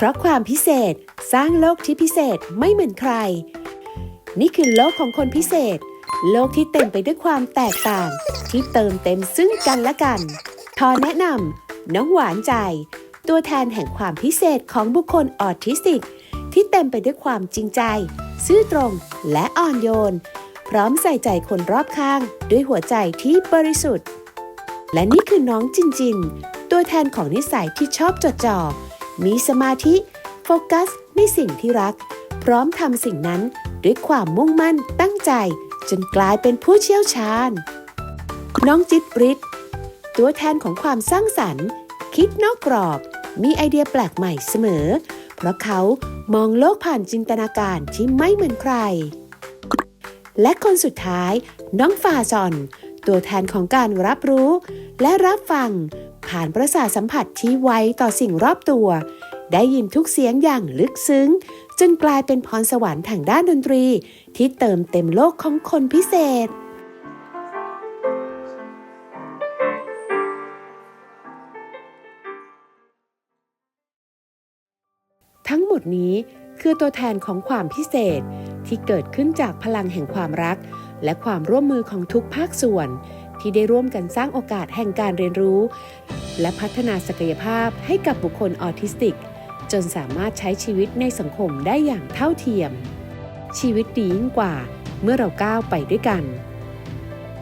เพราะความพิเศษสร้างโลกที่พิเศษไม่เหมือนใคร นี่คือโลกของคนพิเศษ โลกที่เต็มไปด้วยความแตกต่าง ที่เติมเต็มซึ่งกันและกัน ขอแนะนำน้องหวานใจ ตัวแทนแห่งความพิเศษของบุคคลออทิสติก ที่เต็มไปด้วยความจริงใจ ซื่อตรงและอ่อนโยน พร้อมใส่ใจคนรอบข้างด้วยหัวใจที่บริสุทธิ์ และนี่คือน้องจินจิน ตัวแทนของนิสัยที่ชอบจดจ่อ มีสมาธิ โฟกัสในสิ่งที่รัก พร้อมทำสิ่งนั้นด้วยความมุ่งมั่นตั้งใจ จนกลายเป็นผู้เชี่ยวชาญ น้องจิตริศตัวแทนของความสร้างสรรค์ คิดนอกกรอบ มีไอเดียแปลกใหม่เสมอ เพราะเขามองโลกผ่านจินตนาการที่ไม่เหมือนใคร และคนสุดท้าย น้องฟาซอน ตัวแทนของการรับรู้ และรับฟัง ผ่านประสาทสัมผัสที่ไวต่อสิ่งรอบตัว ได้ยินทุกเสียงอย่างลึกซึ้ง จนกลายเป็นพรสวรรค์ทางด้านดนตรี ที่เติมเต็มโลกของคนพิเศษทั้งหมดนี้คือตัวแทนของความพิเศษที่เกิดขึ้นจากพลังแห่งความรัก และความร่วมมือของทุกภาคส่วน ที่ได้ร่วมกันสร้างโอกาสแห่งการเรียนรู้ และพัฒนาศักยภาพให้กับบุคคลออทิสติก จนสามารถใช้ชีวิตในสังคมได้อย่างเท่าเทียม ชีวิตดียิ่งกว่าเมื่อเราก้าวไปด้วยกัน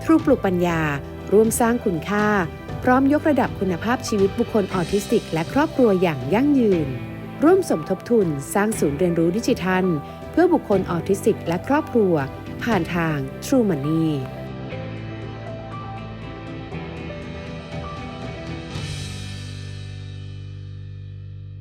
ทรูปลูกปัญญาร่วมสร้างคุณค่า พร้อมยกระดับคุณภาพชีวิตบุคคลออทิสติก และครอบครัวอย่างยั่งยืน ร่วมสมทบทุนสร้างศูนย์เรียนรู้ดิจิทัล เพื่อบุคคลออทิสติก และครอบครัว ผ่านทาง True Money